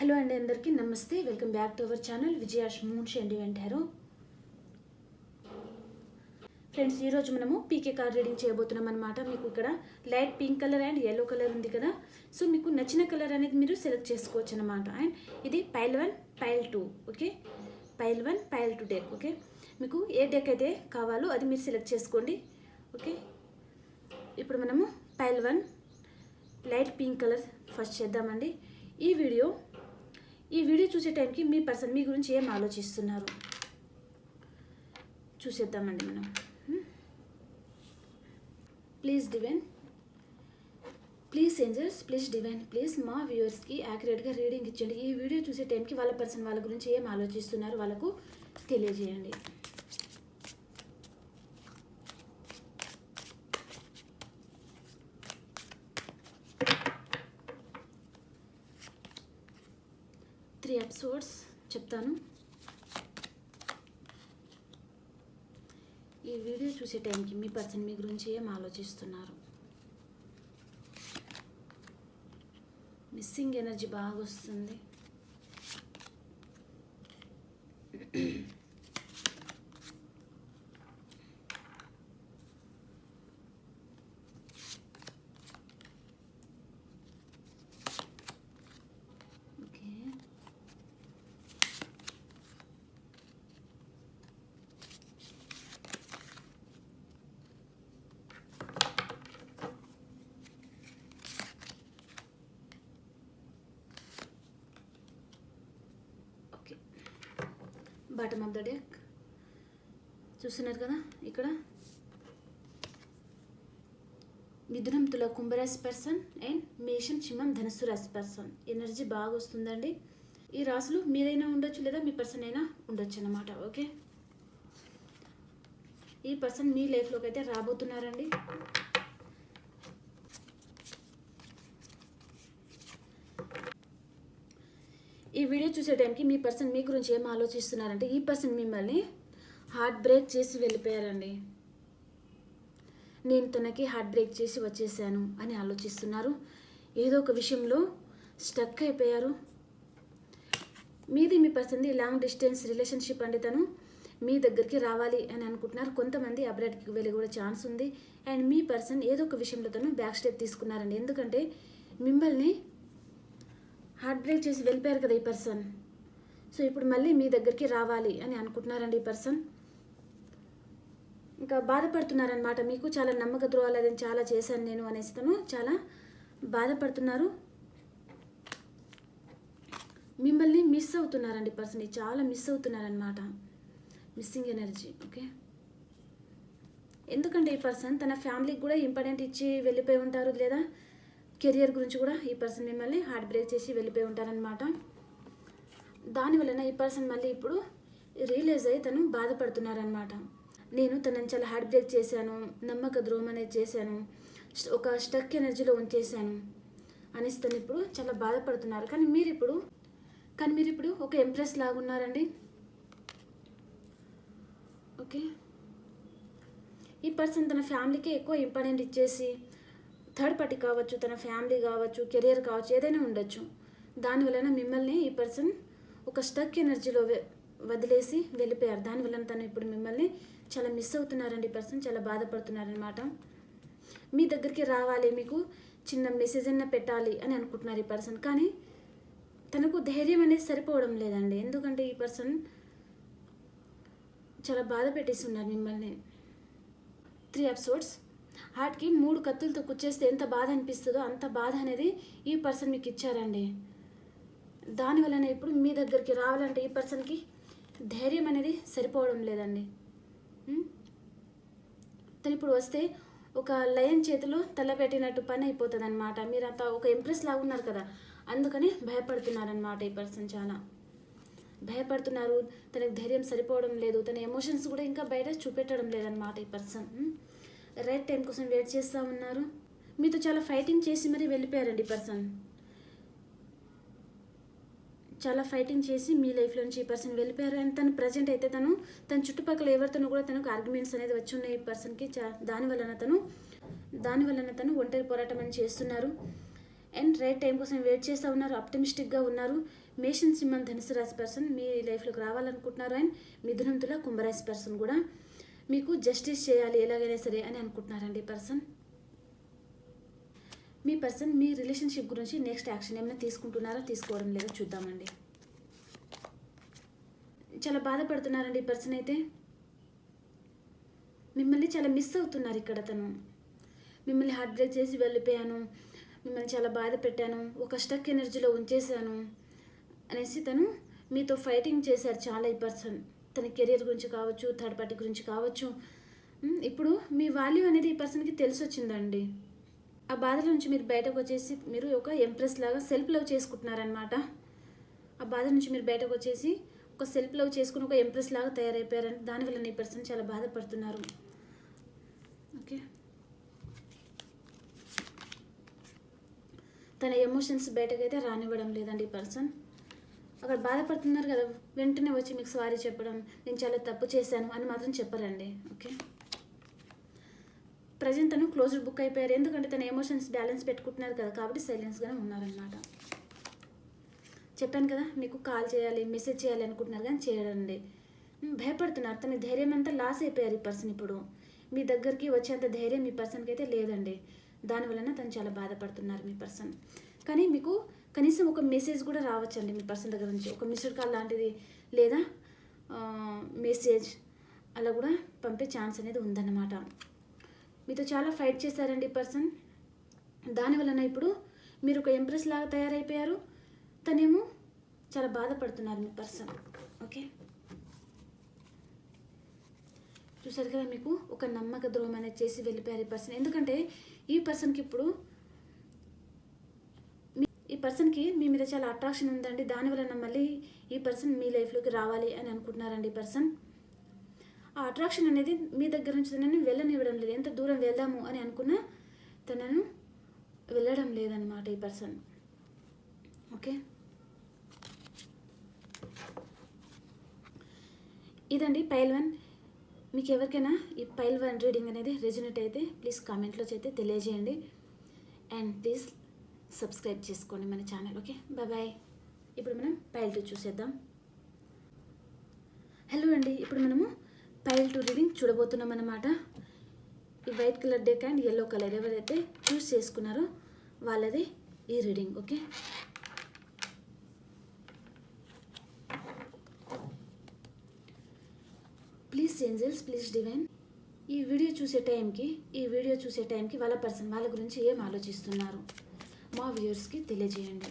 Hello అండి అందరికీ నమస్తే. Welcome back to our channel విజయాష్ మూన్ అండి వెంటారు ఫ్రెండ్స్ ఈరోజు మనము పీకే కార్డ్ రీడింగ్ చేయబోతున్నాం అనమాట మీకు ఇక్కడ light pink colour and yellow colour ఉంది కదా. సో మీకు నచ్చిన కలర్ అనేది మీరు సెలెక్ట్ చేసుకోవచ్చు అనమాట అండ్ ఇది pile one pile two okay pile one pile two deck okay మీకు ఏ డెక్ అయితే కావాలో అది మీరు సెలెక్ట్ చేసుకోండి ఓకే ఇప్పుడు మనము pile one light pink colour first చేద్దామండి. ఈ వీడియో ఈ వీడియో చూసే టైంకి మీ పర్సన్ మీ గురించి ఏం ఆలోచిస్తున్నారు? చూసేద్దామండి మనం. Please divine. Please angels please divine. Please మా వ్యూవర్స్కి యాక్యురేట్గా రీడింగ్ ఇచ్చండి. ఈ వీడియో చూసే టైంకి వాళ్ళ పర్సన్ వాళ్ళ గురించి ఏం ఆలోచిస్తున్నారు వాళ్ళకు తెలియజేయండి. త్రీ ఎపిసోడ్స్ చెప్తాను. ఈ వీడియో చూసే టైంకి మీ పర్సన్ మీ గురించి ఏం ఆలోచిస్తున్నారు? మిస్సింగ్ ఎనర్జీ బాగా వస్తుంది. Bottom of the deck. చూస్తున్నారు కదా ఇక్కడ. మిథునం తుల కుంభరాశి పర్సన్ అండ్ మేషం సింహం ధనుసు రాశి పర్సన్. ఎనర్జీ బాగా వస్తుందండి. ఈ రాశులు మీరైనా ఉండొచ్చు లేదా మీ పర్సన్ అయినా ఉండొచ్చు అనమాట ఓకే? ఈ పర్సన్ మీ లైఫ్లోకి అయితే రాబోతున్నారండి. ఈ వీడియో చూసే టైంకి మీ పర్సన్ మీ గురించి ఏం ఆలోచిస్తున్నారంటే ఈ పర్సన్ మిమ్మల్ని హార్ట్ బ్రేక్ చేసి వెళ్ళిపోయారండి. నేను తనకి హార్ట్ బ్రేక్ చేసి వచ్చేసాను అని ఆలోచిస్తున్నారు. ఏదో ఒక విషయంలో స్టక్ అయిపోయారు. మీది మీ పర్సన్ది లాంగ్ డిస్టెన్స్ రిలేషన్షిప్ అండి తను. మీ దగ్గరికి రావాలి అని అనుకుంటున్నారు. కొంతమంది అబ్రాడ్కి వెళ్ళి కూడా ఛాన్స్ ఉంది. అండ్ మీ పర్సన్ ఏదో ఒక విషయంలో తను బ్యాక్ స్టెప్ తీసుకున్నారండి. ఎందుకంటే మిమ్మల్ని హార్ట్ బ్రేక్ చేసి వెళ్ళిపోయారు కదా ఈ పర్సన్ సో ఇప్పుడు మళ్ళీ మీ దగ్గరికి రావాలి అని అనుకుంటున్నారండి ఈ పర్సన్ ఇంకా బాధపడుతున్నారనమాట మీకు చాలా నమ్మక ద్రోహాలు అది చాలా చేశాను నేను అనేసి తను చాలా బాధపడుతున్నారు. మిమ్మల్ని మిస్ అవుతున్నారండి పర్సన్ చాలా మిస్ అవుతున్నారనమాట మిస్సింగ్ ఎనర్జీ ఓకే ఎందుకంటే ఈ పర్సన్ తన ఫ్యామిలీకి కూడా ఇంపార్టెంట్ ఇచ్చి వెళ్ళిపోయి ఉంటారు లేదా? కెరియర్ గురించి కూడా ఈ పర్సన్ మిమ్మల్ని హార్ట్ బ్రేక్ చేసి వెళ్ళిపోయి ఉంటారనమాట దాని వలన ఈ పర్సన్ మళ్ళీ ఇప్పుడు రియలైజ్ అయ్యి తను బాధపడుతున్నారనమాట నేను తనని చాలా హార్ట్ బ్రేక్ చేశాను నమ్మక ద్రోహం అనేది చేశాను ఒక స్టక్ ఎనర్జీలో ఉంచేశాను అనేసి తను ఇప్పుడు చాలా బాధపడుతున్నారు. కానీ మీరు ఇప్పుడు కానీ మీరు ఇప్పుడు ఒక ఎంప్రెస్ లాగా ఉన్నారండి ఓకే? ఈ పర్సన్ తన ఫ్యామిలీకే ఎక్కువ ఇంపార్టెంట్ ఇచ్చేసి థర్డ్ పార్టీ కావచ్చు తన ఫ్యామిలీ కావచ్చు కెరియర్ కావచ్చు ఏదైనా ఉండొచ్చు. దానివలన మిమ్మల్ని ఈ పర్సన్ ఒక స్టక్ ఎనర్జీలో వదిలేసి వెళ్ళిపోయారు. దానివలన తను ఇప్పుడు మిమ్మల్ని చాలా మిస్ అవుతున్నారండి ఈ పర్సన్ చాలా బాధపడుతున్నారనమాట మీ దగ్గరికి రావాలి మీకు చిన్న మెసేజ్ అయినా పెట్టాలి అని అనుకుంటున్నారు ఈ పర్సన్ కానీ తనకు ధైర్యం అనేది సరిపోవడం లేదండి. ఎందుకంటే ఈ పర్సన్ చాలా బాధ పెట్టేస్తున్నారు మిమ్మల్ని. త్రీ ఎపిసోడ్స్ హార్ట్కి మూడు కత్తులతో కుచ్చేస్తే ఎంత బాధ అనిపిస్తుందో అంత బాధ అనేది ఈ పర్సన్ మీకు ఇచ్చారండి. దానివలన ఇప్పుడు మీ దగ్గరికి రావాలంటే ఈ పర్సన్కి ధైర్యం అనేది సరిపోవడం లేదండి. తను ఇప్పుడు వస్తే ఒక లయన్ చేతిలో తల పెట్టినట్టు పని అయిపోతుంది అనమాట మీరంతా ఒక ఇంప్రెస్ లాగా ఉన్నారు కదా అందుకని భయపడుతున్నారనమాట ఈ పర్సన్ చాలా. భయపడుతున్నారు తనకు ధైర్యం సరిపోవడం లేదు తన ఎమోషన్స్ కూడా ఇంకా బయట చూపెట్టడం లేదనమాట ఈ పర్సన్. రైట్ టైం కోసం వెయిట్ చేస్తూ ఉన్నారు. మీతో చాలా ఫైటింగ్ చేసి మరీ వెళ్ళిపోయారండి పర్సన్ చాలా ఫైటింగ్ చేసి మీ లైఫ్లో నుంచి ఈ పర్సన్ వెళ్ళిపోయారు. అండ్ తను ప్రజెంట్ అయితే తను తన చుట్టుపక్కల ఎవరితోనూ కూడా తనకు ఆర్గ్యుమెంట్స్ అనేది వచ్చి ఉన్నాయి ఈ పర్సన్కి చా దానివలన తను దానివలన తను ఒంటరి పోరాటం అని చేస్తున్నారు. అండ్ రైట్ టైం కోసం వెయిట్ చేస్తూ ఉన్నారు. ఆప్టమిస్టిక్గా ఉన్నారు. మేషన్ సింహం ధనుసు రాశి పర్సన్ మీ లైఫ్లోకి రావాలనుకుంటున్నారు. అండ్ మిథునంతుల కుంభరాశి పర్సన్ కూడా. మీకు జస్టిస్ చేయాలి ఎలాగైనా సరే అని అనుకుంటున్నారండి పర్సన్ మీ పర్సన్ మీ రిలేషన్షిప్ గురించి నెక్స్ట్ యాక్షన్ ఏమైనా తీసుకుంటున్నారా తీసుకోవడం లేదో చూద్దామండి. చాలా బాధపడుతున్నారండి ఈ పర్సన్ అయితే. మిమ్మల్ని చాలా మిస్ అవుతున్నారు ఇక్కడ తను. మిమ్మల్ని హార్ట్ బ్రేక్ చేసి వెళ్ళిపోయాను. మిమ్మల్ని చాలా బాధ పెట్టాను. ఒక స్టక్ ఎనర్జీలో ఉంచేశాను అనేసి తను మీతో ఫైటింగ్ చేశారు చాలా ఈ పర్సన్ తన కెరియర్ గురించి కావచ్చు థర్డ్ పార్టీ గురించి కావచ్చు. ఇప్పుడు మీ వాల్యూ అనేది ఈ పర్సన్కి తెలిసి వచ్చిందండి ఆ బాధల నుంచి మీరు బయటకు వచ్చేసి మీరు ఒక ఎంప్రెస్ లాగా సెల్ఫ్ లవ్ చేసుకుంటున్నారనమాట ఆ బాధ నుంచి మీరు బయటకు వచ్చేసి ఒక సెల్ఫ్ లవ్ చేసుకుని ఒక ఎంప్రెస్ లాగా తయారైపోయారని దానివల్ల ఈ పర్సన్ చాలా బాధపడుతున్నారు. ఓకే తన ఎమోషన్స్ బయటకైతే రానివ్వడం లేదండి ఈ పర్సన్ అక్కడ బాధపడుతున్నారు కదా వెంటనే వచ్చి మీకు సారీ చెప్పడం నేను చాలా తప్పు చేశాను అని మాత్రం చెప్పరండి ఓకే? ప్రజెంట్ తను క్లోజ్డ్ బుక్ అయిపోయారు ఎందుకంటే తన ఎమోషన్స్ బ్యాలెన్స్ పెట్టుకుంటున్నారు కదా కాబట్టి సైలెన్స్గానే ఉన్నారనమాట చెప్పాను కదా మీకు కాల్ చేయాలి మెసేజ్ చేయాలి అనుకుంటున్నారు కానీ చేయడండి భయపడుతున్నారు తన ధైర్యం అంతా లాస్ అయిపోయారు ఈ పర్సన్ ఇప్పుడు. మీ దగ్గరికి వచ్చేంత ధైర్యం మీ పర్సన్కి అయితే లేదండి. దానివలన తను చాలా బాధపడుతున్నారు మీ పర్సన్ కానీ మీకు కనీసం ఒక మెసేజ్ కూడా రావచ్చండి మీ పర్సన్ దగ్గర నుంచి. ఒక మిస్డ్ కాల్ లాంటిది లేదా మెసేజ్ అలా కూడా పంపే ఛాన్స్ అనేది ఉందన్నమాట. మీతో చాలా ఫైట్ చేశారండి పర్సన్ దానివలన ఇప్పుడు మీరు ఒక ఎంప్రెస్ లాగా తయారైపోయారు. తనేమో చాలా బాధపడుతున్నారు మీ పర్సన్ ఓకే చూసారు కదా మీకు ఒక నమ్మక ద్రోహం అనేది చేసి వెళ్ళిపోయారు ఈ పర్సన్ ఎందుకంటే ఈ పర్సన్కి ఇప్పుడు ఈ పర్సన్కి మీ మీద చాలా అట్రాక్షన్ ఉందండి. దానివలన మళ్ళీ ఈ పర్సన్ మీ లైఫ్లోకి రావాలి అని అనుకుంటున్నారండి ఈ పర్సన్. ఆ అట్రాక్షన్ అనేది మీ దగ్గర నుంచి తనని వెళ్ళనివ్వడం లేదు. ఎంత దూరం వెళ్దాము అని అనుకున్నా తనను వెళ్ళడం లేదన్నమాట ఈ పర్సన్. ఓకే? ఇదండి పైల్ వన్. మీకు ఎవరికైనా ఈ పైల్ వన్ రీడింగ్ అనేది రెజ్యునేట్ అయితే ప్లీజ్ కామెంట్లో అయితే తెలియజేయండి. అండ్ ప్లీజ్ సబ్స్క్రైబ్ చేసుకోండి మన ఛానల్ ఓకే? బాయ్ బాయ్ ఇప్పుడు మనం పైల్ టూ చూసేద్దాం. హలో అండి ఇప్పుడు మనము పైల్ టూ రీడింగ్ చూడబోతున్నాం అన్నమాట. ఈ white colour deck and yellow colour ఎవరైతే చూస్ చేసుకున్నారో వాళ్ళది ఈ reading okay? Please angels please divine ఈ వీడియో చూసే టైంకి ఈ వీడియో చూసే టైంకి వాళ్ళ పర్సన్ వాళ్ళ గురించి ఏం ఆలోచిస్తున్నారు? మా వ్యూయర్స్కి తెలియజేయండి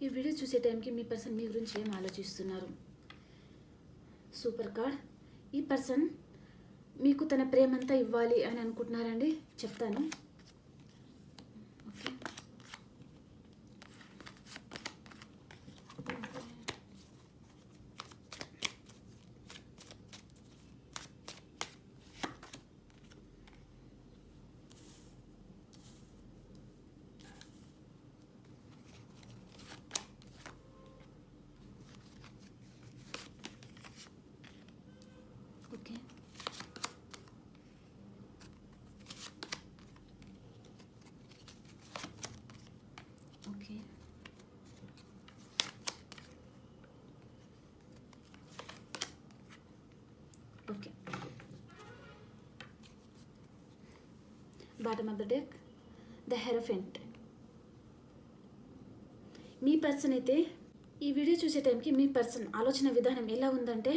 ఈ వీడియో చూసే టైంకి మీ పర్సన్ మీ గురించి ఏం ఆలోచిస్తున్నారు? సూపర్ కార్డ్ ఈ పర్సన్ మీకు తన ప్రేమంతా ఇవ్వాలి అని అనుకుంటున్నారండి? చెప్తాను okay okay okay okay bottom of the deck the hierophant మీ పర్సన్ అయితే ఈ వీడియో చూసే టైంకి మీ పర్సన్ ఆలోచన విధానం ఎలా ఉందంటే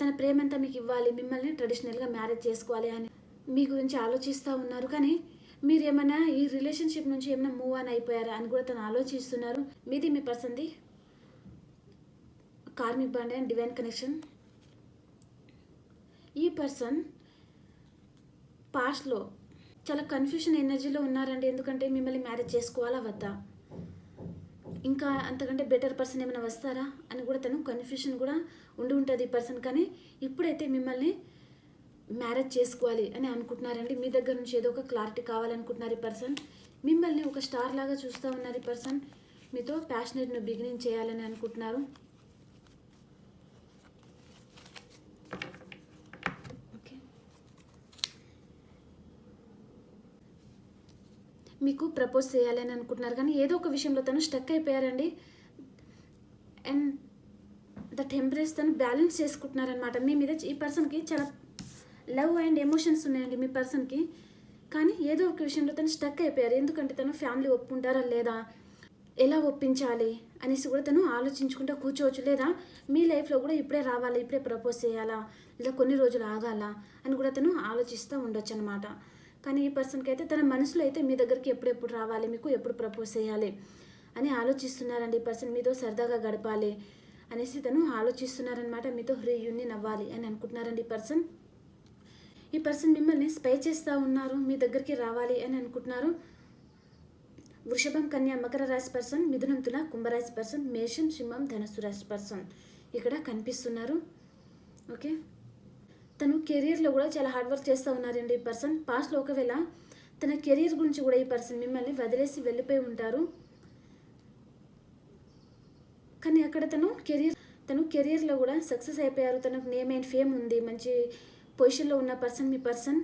తన ప్రేమంతా మీకు ఇవ్వాలి మిమ్మల్ని ట్రెడిషనల్గా మ్యారేజ్ చేసుకోవాలి అని మీ గురించి ఆలోచిస్తూ ఉన్నారు. కానీ మీరు ఏమైనా ఈ రిలేషన్షిప్ నుంచి ఏమైనా మూవ్ ఆన్ అయిపోయారా అని కూడా తను ఆలోచిస్తున్నారు. మీది మీ పర్సన్ది karmic bond and divine connection ఈ పర్సన్ పాస్ట్లో చాలా కన్ఫ్యూషన్ ఎనర్జీలో ఉన్నారండి. ఎందుకంటే మిమ్మల్ని మ్యారేజ్ చేసుకోవాలా వద్దా? ఇంకా అంతకంటే బెటర్ పర్సన్ ఏమైనా వస్తారా? అని కూడా తను కన్ఫ్యూషన్ కూడా ఉండి ఉంటుంది ఈ పర్సన్ కానీ ఇప్పుడైతే మిమ్మల్ని మ్యారేజ్ చేసుకోవాలి అని అనుకుంటున్నారండి. మీ దగ్గర నుంచి ఏదో ఒక క్లారిటీ కావాలనుకుంటున్నారు ఈ పర్సన్ మిమ్మల్ని ఒక స్టార్ లాగా చూస్తూ ఉన్నారు ఈ పర్సన్ మీతో ప్యాషనెట్ను బిగినింగ్ చేయాలని అనుకుంటున్నారు. మీకు ప్రపోజ్ చేయాలని అనుకుంటున్నారు. కానీ ఏదో ఒక విషయంలో తను స్టక్ అయిపోయారండి. అండ్ ద టెంపరేచర్ తను బ్యాలెన్స్ చేసుకుంటున్నారనమాట మీ మీద ఈ పర్సన్కి చాలా లవ్ అండ్ ఎమోషన్స్ ఉన్నాయండి మీ పర్సన్కి కానీ ఏదో ఒక విషయంలో తను స్టక్ అయిపోయారు. ఎందుకంటే తను ఫ్యామిలీ ఒప్పుకుంటారా లేదా? ఎలా ఒప్పించాలి అనేసి కూడా తను ఆలోచించుకుంటూ కూర్చోవచ్చు లేదా? మీ లైఫ్లో కూడా ఇప్పుడే రావాలా? ఇప్పుడే ప్రపోజ్ చేయాలా? లేదా కొన్ని రోజులు ఆగాలా? అని కూడా తను ఆలోచిస్తూ ఉండొచ్చు అనమాట కానీ ఈ పర్సన్కి అయితే తన మనసులో అయితే మీ దగ్గరికి ఎప్పుడెప్పుడు రావాలి? మీకు ఎప్పుడు ప్రపోజ్ చేయాలి? అని ఆలోచిస్తున్నారండి ఈ పర్సన్. మీతో సరదాగా గడపాలి అనేసి తను ఆలోచిస్తున్నారనమాట మీతో రీయూనియన్ అవ్వాలి అని అనుకుంటున్నారండి ఈ పర్సన్. ఈ పర్సన్ మిమ్మల్ని స్పై చేస్తూ ఉన్నారు మీ దగ్గరికి రావాలి అని అనుకుంటున్నారు. వృషభం కన్యా మకర రాశి పర్సన్ మిథునం తుల కుంభరాశి పర్సన్ మేషం సింహం ధనుసు రాశి పర్సన్ ఇక్కడ కనిపిస్తున్నారు. ఓకే? తను కెరీర్లో కూడా చాలా హార్డ్ వర్క్ చేస్తూ ఉన్నారండి ఈ పర్సన్ పాస్ట్లో ఒకవేళ తన కెరీర్ గురించి కూడా ఈ పర్సన్ మిమ్మల్ని వదిలేసి వెళ్ళిపోయి ఉంటారు. కానీ అక్కడ తను కెరీర్ తను కెరీర్లో కూడా సక్సెస్ అయిపోయారు. తనకు నేమ్ అండ్ ఫేమ్ ఉంది. మంచి పొజిషన్లో ఉన్న పర్సన్ మీ పర్సన్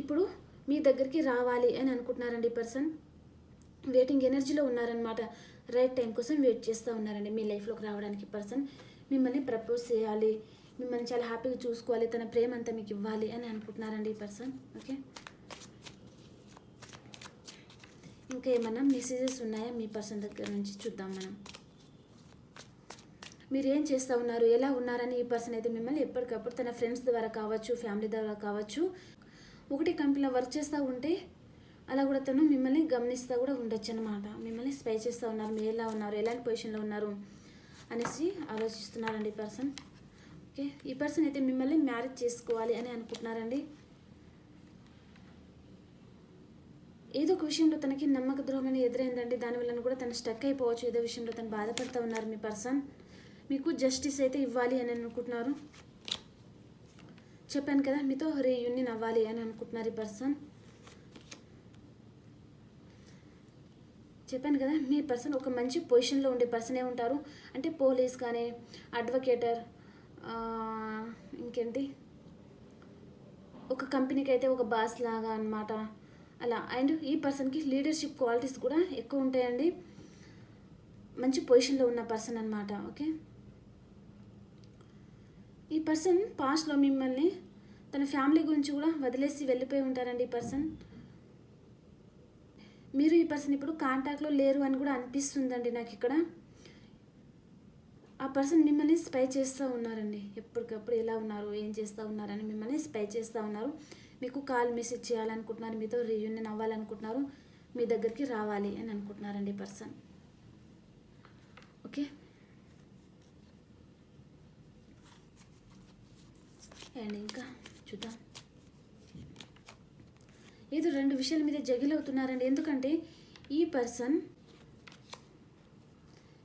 ఇప్పుడు మీ దగ్గరికి రావాలి అని అనుకుంటున్నారండి ఈ పర్సన్ వెయిటింగ్ ఎనర్జీలో ఉన్నారనమాట రైట్ టైం కోసం వెయిట్ చేస్తూ ఉన్నారండి మీ లైఫ్లోకి రావడానికి పర్సన్ మిమ్మల్ని ప్రపోజ్ చేయాలి. మిమ్మల్ని చాలా హ్యాపీగా చూసుకోవాలి తన ప్రేమ అంతా మీకు ఇవ్వాలి అని అనుకుంటున్నారండి ఈ పర్సన్ ఓకే? ఇంకా ఏమన్నా మెసేజెస్ ఉన్నాయా మీ పర్సన్ దగ్గర నుంచి చూద్దాం మనం. మీరు ఏం చేస్తూ ఉన్నారు ఎలా ఉన్నారని ఈ పర్సన్ అయితే మిమ్మల్ని ఎప్పటికప్పుడు తన ఫ్రెండ్స్ ద్వారా కావచ్చు ఫ్యామిలీ ద్వారా కావచ్చు ఒకటి కంపెనీలో వర్క్ చేస్తూ ఉంటే అలా కూడా తను మిమ్మల్ని గమనిస్తూ కూడా ఉండొచ్చు అనమాట మిమ్మల్ని స్పై చేస్తూ ఉన్నారు మీరు ఎలా ఉన్నారు ఎలాంటి పొజిషన్లో ఉన్నారు అనేసి ఆలోచిస్తున్నారండి ఈ పర్సన్. ఓకే. ఈ పర్సన్ అయితే మిమ్మల్ని మ్యారేజ్ చేసుకోవాలి అని అనుకుంటున్నారండి. ఏదో ఒక విషయంలో తనకి నమ్మక ద్రోహం అనేది ఎదురైందండి. దానివల్ల కూడా తను స్టక్ అయిపోవచ్చు. ఏదో విషయంలో తను బాధపడుతూ ఉన్నారు మీ పర్సన్ మీకు జస్టిస్ అయితే ఇవ్వాలి అని అనుకుంటున్నారు. చెప్పాను కదా మీతో రీయూనియన్ అవ్వాలి అని అనుకుంటున్నారు ఈ పర్సన్ చెప్పాను కదా మీ పర్సన్ ఒక మంచి పొజిషన్లో ఉండే పర్సనే ఉంటారు. అంటే పోలీస్ కానీ అడ్వకేటర్ ఇంకేంటి? ఒక కంపెనీకి అయితే ఒక బాస్ లాగా అనమాట అలా అండ్ ఈ పర్సన్కి లీడర్షిప్ క్వాలిటీస్ కూడా ఎక్కువ ఉంటాయండి. మంచి పొజిషన్లో ఉన్న పర్సన్ అనమాట ఓకే? ఈ పర్సన్ పాస్ట్లో మిమ్మల్ని తన ఫ్యామిలీ గురించి కూడా వదిలేసి వెళ్ళిపోయి ఉంటారండి ఈ పర్సన్. మీరు ఈ పర్సన్ ఇప్పుడు కాంటాక్ట్లో లేరు అని కూడా అనిపిస్తుందండి నాకు ఇక్కడ. ఆ పర్సన్ మిమ్మల్ని స్పై చేస్తూ ఉన్నారండి. ఎప్పటికప్పుడు ఎలా ఉన్నారు ఏం చేస్తూ ఉన్నారని మిమ్మల్ని స్పై చేస్తూ ఉన్నారు. మీకు కాల్ మెసేజ్ చేయాలనుకుంటున్నారు మీతో రీయూనియన్ అవ్వాలనుకుంటున్నారు మీ దగ్గరికి రావాలి అని అనుకుంటున్నారండి పర్సన్. ఓకే? అండ్ ఇంకా చూద్దాం. ఏదో రెండు విషయాల మీద జగిలవుతున్నారండి. ఎందుకంటే ఈ పర్సన్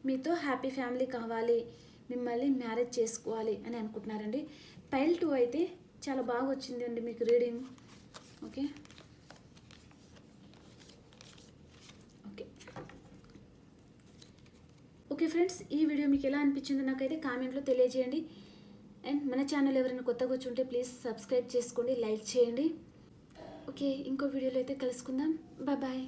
మీతో హ్యాపీ ఫ్యామిలీ కావాలి మిమ్మల్ని మ్యారేజ్ చేసుకోవాలి అని అనుకుంటున్నారండి. పైల్ టూ అయితే చాలా బాగా వచ్చింది అండి మీకు reading. Okay? Okay. Okay friends ఈ వీడియో మీకు ఎలా అనిపించిందో నాకైతే కామెంట్లో తెలియజేయండి. అండ్ మన ఛానల్ ఎవరైనా కొత్తగా వచ్చి ఉంటే ప్లీజ్ సబ్స్క్రైబ్ చేసుకోండి లైక్ చేయండి. ఓకే ఇంకో వీడియోలో అయితే కలుసుకుందాం. బాయ్